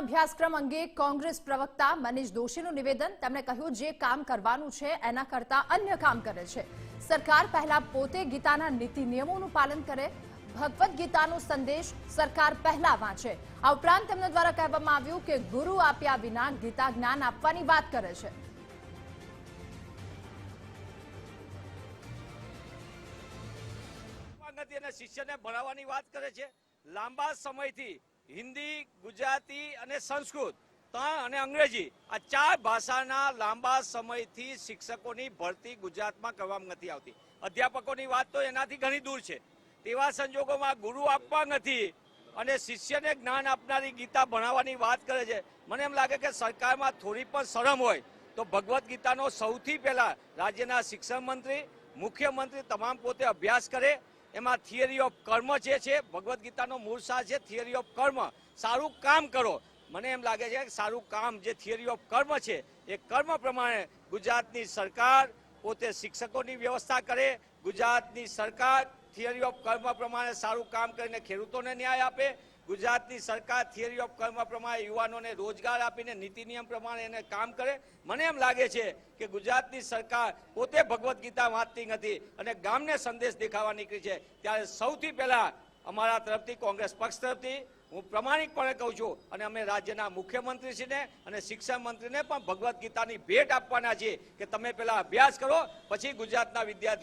અભ્યાસક્રમ અંગે કોંગ્રેસ પ્રવક્તા મનીષ દોશીનું નિવેદન. તેમણે કહ્યું, જે કામ કરવાનું છે, એના કરતા અન્ય કામ કરે છે. સરકાર પહેલા પોતે ગીતાના નીતિ નિયમોનું પાલન કરે. ભગવદ્ ગીતાનો સંદેશ સરકાર પહેલા વાંચે. આ ઉપરાંત તેમના દ્વારા કહેવામાં આવ્યું કે ગુરુ આપ્યા વિના ગીતા જ્ઞાન આપવાની વાત કરે છે. શિષ્યને ભણાવવાની વાત કરે છે. લાંબા સમયથી હિન્દી, ગુજરાતી અને સંસ્કૃત અને અંગ્રેજી આ ચાર ભાષાના લાંબા સમયથી શિક્ષકોની ભરતી ગુજરાતમાં કરવામાં નથી આવતી. અધ્યાપકોની વાત તો એનાથી ઘણી દૂર છે. તેવા સંજોગોમાં ગુરુ આપવા નથી અને શિષ્યને જ્ઞાન આપનારી ગીતા ભણાવવાની વાત કરે છે. મને એમ લાગે કે સરકારમાં થોડી પણ શરમ હોય તો ભગવદ્ ગીતાનો સૌથી પહેલાં રાજ્યના શિક્ષણ મંત્રી, મુખ્યમંત્રી તમામ પોતે અભ્યાસ કરે એમાં થિયરી ઓફ કર્મ જે છે, ભગવદ્ ગીતાનો મૂળ સાર છે થિયરી ઓફ કર્મ. સારું કામ કરો. મને એમ લાગે છે કે સારું કામ જે થિયરી ઓફ કર્મ છે, એ કર્મ પ્રમાણે ગુજરાતની સરકાર પોતે શિક્ષકોની વ્યવસ્થા કરે, ગુજરાતની સરકાર થિયરી ઓફ કર્મ પ્રમાણે સારું કામ કરીને ખેડૂતોને ન્યાય આપે. ગુજરાતની સરકાર થિયરી ઓફ કર્મ પ્રમાણે યુવાનોને રોજગાર આપીને નીતિ નિયમ પ્રમાણે એને કામ કરે. મને એમ લાગે છે કે ગુજરાતની સરકાર પોતે ભગવદ્ ગીતા વાંચતી નથી અને ગામને સંદેશ દેખાવા નીકળી છે. ત્યારે સૌથી પહેલાં અમારા તરફથી કોંગ્રેસ પક્ષ તરફથી હું પ્રમાણિકપણે કહું છું અને અમે રાજ્યના મુખ્યમંત્રીશ્રીને અને શિક્ષણ મંત્રીને પણ ભગવદ્ ગીતાની ભેટ આપવાના છીએ કે તમે પહેલા અભ્યાસ કરો, પછી ગુજરાતના વિદ્યાર્થીઓ